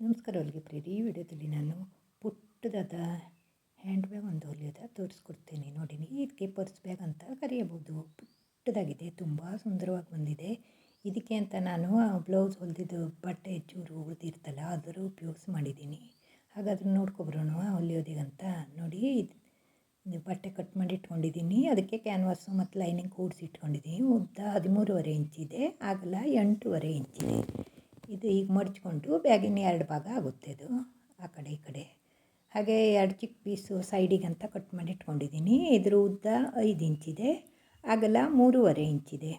ನಮಸ್ಕಾರ ಹೊಲಿಗೆ ಪ್ರೀತಿ ಈ ವಿಡಿಯೋದಲ್ಲಿ ನಾನು ಪುಟ್ಟದಾದ ಹ್ಯಾಂಡ್ ಬ್ಯಾಗ್ ಒಂದು ಹೊಲಿಯೋದ ತೋರಿಸ್ಕೊಡ್ತೀನಿ. ನೋಡಿ ಇದಕ್ಕೆ ಪರ್ಸ್ ಬ್ಯಾಗ್ ಅಂತ ಕರೆಯಬಹುದು. ಪುಟ್ಟದಾಗಿದೆ, ತುಂಬ ಸುಂದರವಾಗಿ ಬಂದಿದೆ. ಇದಕ್ಕೆ ಅಂತ ನಾನು ಬ್ಲೌಸ್ ಹೊಲಿದಿದ್ದು ಬಟ್ಟೆ ಚೂರು ಉಳಿದಿರ್ತಲ್ಲ ಅದರ ಉಪಯೋಗಿಸಿ ಮಾಡಿದ್ದೀನಿ ಹಾಗಾದ್ರೆ ನೋಡ್ಕೊಬರೋಣ ಹೊಲಿಯೋದಿಗಂತ. ನೋಡಿ, ಇದು ಬಟ್ಟೆ ಕಟ್ ಮಾಡಿ ಇಟ್ಕೊಂಡಿದ್ದೀನಿ ಅದಕ್ಕೆ ಕ್ಯಾನ್ವಾಸು ಮತ್ತು ಲೈನಿಂಗ್ ಕೂಡಿಸಿ ಇಟ್ಕೊಂಡಿದ್ದೀನಿ ಉದ್ದ ಹದಿಮೂರುವರೆ ಇಂಚಿದೆ ಅಗಲ ಎಂಟೂವರೆ ಇಂಚಿದೆ ಇದು ಈಗ ಮಡ್ಚ್ಕೊಂಡು ಬ್ಯಾಗಿನ ಎರಡು ಭಾಗ ಆಗುತ್ತೆ ಅದು. ಆ ಕಡೆ ಈ ಕಡೆ. ಹಾಗೆ ಎರಡು ಚಿಕ್ಕ ಪೀಸು ಸೈಡಿಗಂತ ಕಟ್ ಮಾಡಿ ಇಟ್ಕೊಂಡಿದ್ದೀನಿ. ಇದ್ರ ಉದ್ದ ಐದು ಇಂಚಿದೆ ಅಗಲ ಮೂರುವರೆ ಇಂಚಿದೆ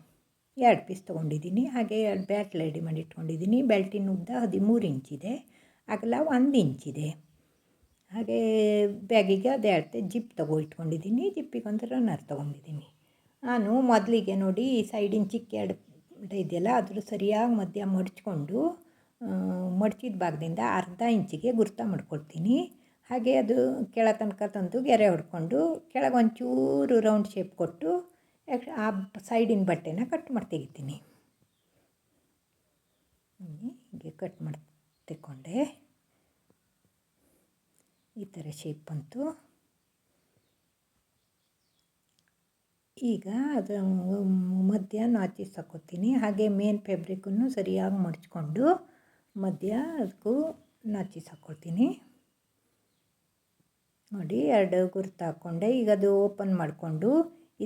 ಎರಡು ಪೀಸ್ ತೊಗೊಂಡಿದ್ದೀನಿ. ಹಾಗೆ ಎರಡು ಬ್ಯಾಟ್ ರೆಡಿ ಮಾಡಿ ಇಟ್ಕೊಂಡಿದ್ದೀನಿ. ಬೆಲ್ಟಿನ ಉದ್ದ ಹದಿಮೂರು ಇಂಚಿದೆ ಅಗಲ ಒಂದು ಇಂಚಿದೆ ಹಾಗೆ ಬ್ಯಾಗಿಗೆ ಅದೇ ಜಿಪ್ ತಗೋ ಇಟ್ಕೊಂಡಿದ್ದೀನಿ. ಜಿಪ್ಪಿಗೆ ಒಂದು ರನ್ನರ್ ತೊಗೊಂಡಿದ್ದೀನಿ. ನಾನು ಮೊದಲಿಗೆ ನೋಡಿ ಸೈಡಿನ ಚಿಕ್ಕ ಎರಡು ಇದೆಯಲ್ಲ ಅದ್ರ ಸರಿಯಾಗಿ ಮಧ್ಯ ಮಡಚ್ಕೊಂಡು ಮಡ್ಚಿದ ಭಾಗದಿಂದ ಅರ್ಧ ಇಂಚಿಗೆ ಗುರ್ತ ಮಾಡ್ಕೊಳ್ತೀನಿ. ಹಾಗೆ ಅದು ಕೆಳ ತನಕ ತಂದು ಗೆರೆ ಹೊಡ್ಕೊಂಡು, ಕೆಳಗೆ ಒಂಚೂರು ರೌಂಡ್ ಶೇಪ್ ಕೊಟ್ಟು ಆ ಸೈಡಿನ ಬಟ್ಟೆನ ಕಟ್ ಮಾಡಿ ತೆಗಿತೀನಿ. ಹೀಗೆ ಕಟ್ ಮಾಡಿ ತೆಕ್ಕೊಂಡೆ ಈ ಥರ ಶೇಪ್ ಬಂತು. ಈಗ ಅದು ಮಧ್ಯ ನಾಚಿಸ್ ಹಾಕೋತೀನಿ ಹಾಗೆ ಮೇನ್ ಫ್ಯಾಬ್ರಿಕನ್ನು ಸರಿಯಾಗಿ ಮಡಚ್ಕೊಂಡು ಮಧ್ಯ ಅದಕ್ಕೂ ನಾಚಿಸ್ ಹಾಕ್ಕೊಳ್ತೀನಿ ನೋಡಿ, ಎರಡು ಗುರ್ತು ಹಾಕ್ಕೊಂಡೆ ಈಗ ಅದು ಓಪನ್ ಮಾಡಿಕೊಂಡು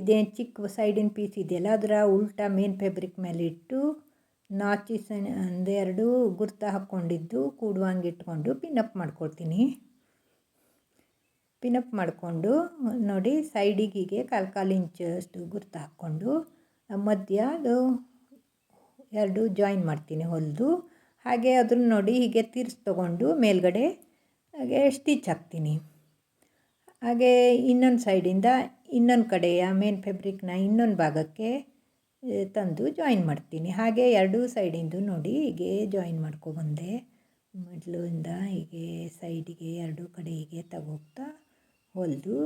ಇದೇನು ಚಿಕ್ಕ ಸೈಡಿನ ಪೀಸ್ ಇದೆಯಲ್ಲ, ಅದರ ಉಲ್ಟಾ ಮೇನ್ ಫ್ಯಾಬ್ರಿಕ್ ಮೇಲೆ ಇಟ್ಟು ನಾಚಿಸ್ ಒಂದೆರಡು ಗುರ್ತ ಹಾಕ್ಕೊಂಡಿದ್ದು ಕೂಡುವಂಗೆ ಇಟ್ಕೊಂಡು ಪಿನಪ್ ಮಾಡ್ಕೊಳ್ತೀನಿ. ಪಿನಪ್ ಮಾಡಿಕೊಂಡು ನೋಡಿ ಸೈಡಿಗೆ ಹೀಗೆ ಕಾಲು ಕಾಲು ಇಂಚಷ್ಟು ಗುರ್ತು ಹಾಕ್ಕೊಂಡು ಮಧ್ಯ ಅದು ಎರಡು ಜಾಯಿನ್ ಮಾಡ್ತೀನಿ ಹೊಲಿದು. ಹಾಗೆ ಅದನ್ನು ನೋಡಿ ಹೀಗೆ ತಿರ್ಸಿ ತೊಗೊಂಡು ಮೇಲ್ಗಡೆ ಹಾಗೆ ಸ್ಟಿಚ್ ಹಾಕ್ತೀನಿ. ಹಾಗೆ ಇನ್ನೊಂದು ಸೈಡಿಂದ ಇನ್ನೊಂದು ಕಡೆಯ ಮೇನ್ ಫ್ಯಾಬ್ರಿಕ್ನ ಇನ್ನೊಂದು ಭಾಗಕ್ಕೆ ತಂದು ಜಾಯಿನ್ ಮಾಡ್ತೀನಿ. ಹಾಗೆ ಎರಡೂ ಸೈಡಿಂದು ನೋಡಿ ಹೀಗೆ ಜಾಯಿನ್ ಮಾಡ್ಕೊಬಂದೆ ಮೊದಲಿಂದ ಹೀಗೆ ಸೈಡಿಗೆ ಎರಡೂ ಕಡೆ ಹೀಗೆ ತಗೋಗ್ತಾ ಹೊಲಿದು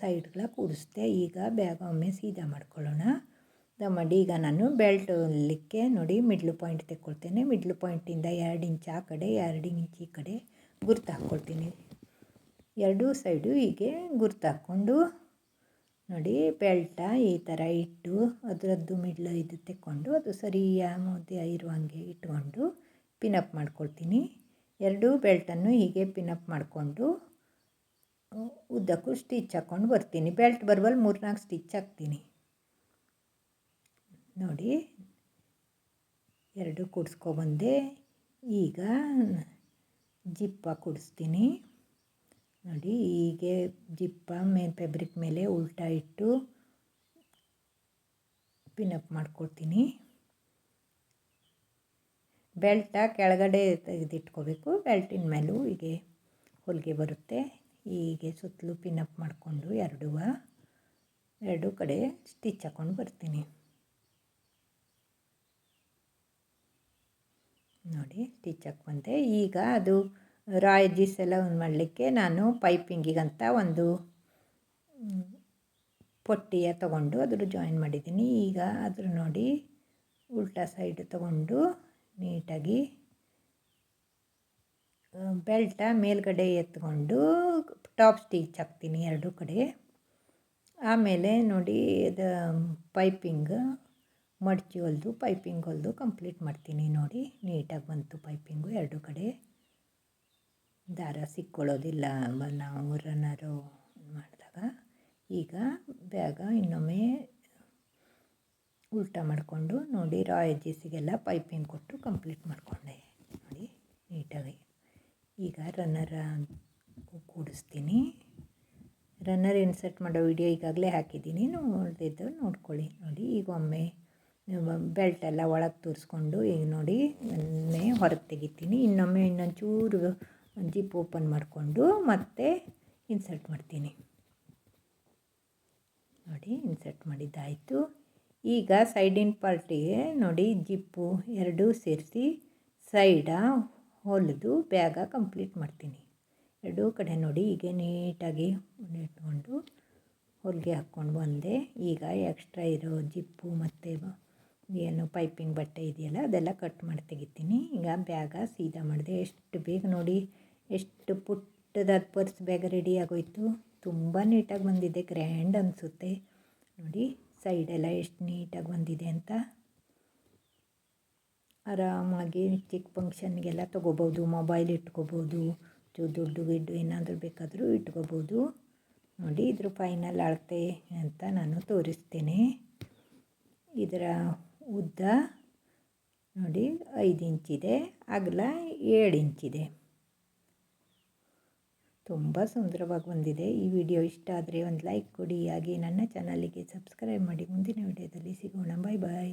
ಸೈಡ್ಗಳ ಕೂಡಿಸ್ದೆ. ಈಗ ಬ್ಯಾಗ್ ಒಮ್ಮೆ ಸೀದಾ ಮಾಡ್ಕೊಳ್ಳೋಣ. ಮಾಡಿ, ಈಗ ನಾನು ಬೆಲ್ಟ್ ಹೊಲಿಕ್ಕೆ ನೋಡಿ ಮಿಡ್ಲ್ ಪಾಯಿಂಟ್ ತೆಕ್ಕೊಳ್ತೇನೆ. ಮಿಡ್ಲ್ ಪಾಯಿಂಟಿಂದ ಎರಡು ಇಂಚ್ ಆ ಕಡೆ, ಎರಡು ಇಂಚ್ ಈ ಕಡೆ ಗುರ್ತು ಹಾಕ್ಕೊಳ್ತೀನಿ. ಎರಡೂ ಸೈಡು ಹೀಗೆ ಗುರ್ತು ಹಾಕ್ಕೊಂಡು ನೋಡಿ ಬೆಲ್ಟ ಈ ಥರ ಇಟ್ಟು ಅದರದ್ದು ಮಿಡ್ಲ್ ಇದು ತೆಕ್ಕೊಂಡು ಅದು ಸರಿಯಾಗಿ ಮಧ್ಯೆ ಇರುವಂಗೆ ಇಟ್ಕೊಂಡು ಪಿನಪ್ ಮಾಡ್ಕೊಳ್ತೀನಿ. ಎರಡೂ ಬೆಲ್ಟನ್ನು ಹೀಗೆ ಪಿನಪ್ ಮಾಡಿಕೊಂಡು ಉದ್ದಕ್ಕೂ ಸ್ಟಿಚ್ ಹಾಕ್ಕೊಂಡು ಬರ್ತೀನಿ. ಬೆಲ್ಟ್ ಮೂರು ಮೂರ್ನಾಲ್ಕು ಸ್ಟಿಚ್ ಹಾಕ್ತೀನಿ. ನೋಡಿ, ಎರಡು ಕೂಡಿಸ್ಕೊಬಂದೆ ಈಗ ಜಿಪ್ಪ ಕೂಡಿಸ್ತೀನಿ. ನೋಡಿ, ಹೀಗೆ ಜಿಪ್ಪ ಮೇ ಫ್ಯಾಬ್ರಿಕ್ ಮೇಲೆ ಉಲ್ಟಾ ಇಟ್ಟು ಪಿನಪ್ ಮಾಡ್ಕೊಳ್ತೀನಿ ಬೆಲ್ಟ ಕೆಳಗಡೆ ತೆಗೆದಿಟ್ಕೋಬೇಕು. ಬೆಲ್ಟಿನ ಮೇಲೂ ಹೀಗೆ ಹೊಲಿಗೆ ಬರುತ್ತೆ. ಹೀಗೆ ಸುತ್ತಲೂ ಪಿನಪ್ ಮಾಡಿಕೊಂಡು ಎರಡೂ ಎರಡೂ ಕಡೆ ಸ್ಟಿಚ್ ಹಾಕ್ಕೊಂಡು ಬರ್ತೀನಿ. ನೋಡಿ ಸ್ಟಿಚ್ ಹಾಕ್ಕೊಂಡೆ ಈಗ ಅದು ರಾಯಜೀಸ್ ಎಲ್ಲ ಒಂದು ಮಾಡಲಿಕ್ಕೆ ನಾನು ಪೈಪಿಂಗಿಗಂತ ಒಂದು ಪೊಟ್ಟಿಯ ತಗೊಂಡು ಅದ್ರ ಜಾಯಿನ್ ಮಾಡಿದ್ದೀನಿ. ಈಗ ಅದ್ರ ನೋಡಿ ಉಲ್ಟಾ ಸೈಡ್ ತಗೊಂಡು ನೀಟಾಗಿ ಬೆಲ್ಟ ಮೇಲುಗಡೆ ಎತ್ಕೊಂಡು ಟಾಪ್ ಸ್ಟಿಚ್ ಹಾಕ್ತೀನಿ ಎರಡೂ ಕಡೆ. ಆಮೇಲೆ ನೋಡಿ ಇದು ಪೈಪಿಂಗ್, ಮಡ್ಚಿ ಹೊಲಿದು, ಪೈಪಿಂಗ್ ಹೊಲಿದು ಕಂಪ್ಲೀಟ್ ಮಾಡ್ತೀನಿ ನೋಡಿ. ನೀಟಾಗಿ ಬಂತು ಪೈಪಿಂಗು ಎರಡೂ ಕಡೆ. ದಾರ ಸಿಕ್ಕೊಳ್ಳೋದಿಲ್ಲ ನಾವು ರನ್ನರು ಮಾಡಿದಾಗ. ಈಗ ಬ್ಯಾಗ ಇನ್ನೊಮ್ಮೆ ಉಲ್ಟ ಮಾಡಿಕೊಂಡು ನೋಡಿ ರಾಯಜೀಸಿಗೆಲ್ಲ ಪೈಪಿಂಗ್ ಕೊಟ್ಟು ಕಂಪ್ಲೀಟ್ ಮಾಡಿಕೊಂಡೆ. ನೋಡಿ, ನೀಟಾಗಿ. ಈಗ ರನ್ನರ ಕೂಡಿಸ್ತೀನಿ. ರನ್ನರ್ ಇನ್ಸರ್ಟ್ ಮಾಡೋ ವಿಡಿಯೋ ಈಗಾಗಲೇ ಹಾಕಿದ್ದೀನಿ. ನೋಡಿದ್ದು ನೋಡ್ಕೊಳ್ಳಿ. ನೋಡಿ, ಈಗ ಒಮ್ಮೆ ಬೆಲ್ಟ್ ಎಲ್ಲ ಒಳಗೆ ತೋರಿಸ್ಕೊಂಡು ಈಗ ನೋಡಿ, ಒಮ್ಮೆ ಹೊರಗೆ ತೆಗಿತೀನಿ. ಇನ್ನೊಮ್ಮೆ ಇನ್ನೊಂಚೂರು ಜಿಪ್ ಓಪನ್ ಮಾಡಿಕೊಂಡು ಮತ್ತೆ ಇನ್ಸರ್ಟ್ ಮಾಡ್ತೀನಿ. ನೋಡಿ ಇನ್ಸರ್ಟ್ ಮಾಡಿದ್ದಾಯಿತು. ಈಗ ಸೈಡಿನ ಪಾರ್ಟಿಗೆ ನೋಡಿ ಜಿಪ್ಪು ಎರಡೂ ಸೇರಿಸಿ ಸೈಡ ಹೊಲಿದು ಬ್ಯಾಗ ಕಂಪ್ಲೀಟ್ ಮಾಡ್ತೀನಿ. ಎರಡೂ ಕಡೆ ನೋಡಿ, ಹೀಗೆ ನೀಟಾಗಿ ಇಟ್ಕೊಂಡು ಹೊಲಿಗೆ ಹಾಕ್ಕೊಂಡು ಬಂದೆ. ಈಗ ಎಕ್ಸ್ಟ್ರಾ ಇರೋ ಜಿಪ್ಪು ಮತ್ತು ಏನು ಪೈಪಿಂಗ್ ಬಟ್ಟೆ ಇದೆಯಲ್ಲ, ಅದೆಲ್ಲ ಕಟ್ ಮಾಡಿ ತೆಗಿತೀನಿ. ಈಗ ಬ್ಯಾಗ ಸೀದಾ ಮಾಡಿದೆ. ಎಷ್ಟು ಬೇಗ ನೋಡಿ, ಎಷ್ಟು ಪುಟ್ಟದಾದ ಪರ್ಸ್ ಬ್ಯಾಗ ರೆಡಿ ಆಗೋಯ್ತು. ತುಂಬ ನೀಟಾಗಿ ಬಂದಿದೆ. ಗ್ರ್ಯಾಂಡ್ ಅನಿಸುತ್ತೆ. ನೋಡಿ ಸೈಡೆಲ್ಲ ಎಷ್ಟು ನೀಟಾಗಿ ಬಂದಿದೆ ಅಂತ. ಆರಾಮಾಗಿ ಚಿಕ್ಕ ಫಂಕ್ಷನ್ಗೆಲ್ಲ ತೊಗೋಬೋದು ಮೊಬೈಲ್ ಇಟ್ಕೋಬೋದು, ದುಡ್ಡು ಗಿಡ್ಡು ಏನಾದರೂ ಬೇಕಾದರೂ ಇಟ್ಕೋಬೋದು. ನೋಡಿ ಇದ್ರ ಫೈನಲ್ ಅಳತೆ ಅಂತ ನಾನು ತೋರಿಸ್ತೇನೆ. ಇದರ ಉದ್ದ ನೋಡಿ ಐದು ಇಂಚಿದೆ ಅಗಲ ಏಳು ಇಂಚಿದೆ ತುಂಬ ಸುಂದರವಾಗಿ ಬಂದಿದೆ. ಈ ವಿಡಿಯೋ ಇಷ್ಟ ಆದರೆ ಒಂದು ಲೈಕ್ ಕೊಡಿ. ಹಾಗೆ ನನ್ನ ಚಾನಲಿಗೆ ಸಬ್ಸ್ಕ್ರೈಬ್ ಮಾಡಿ. ಮುಂದಿನ ವಿಡಿಯೋದಲ್ಲಿ ಸಿಗೋಣ. ಬಾಯ್ ಬಾಯ್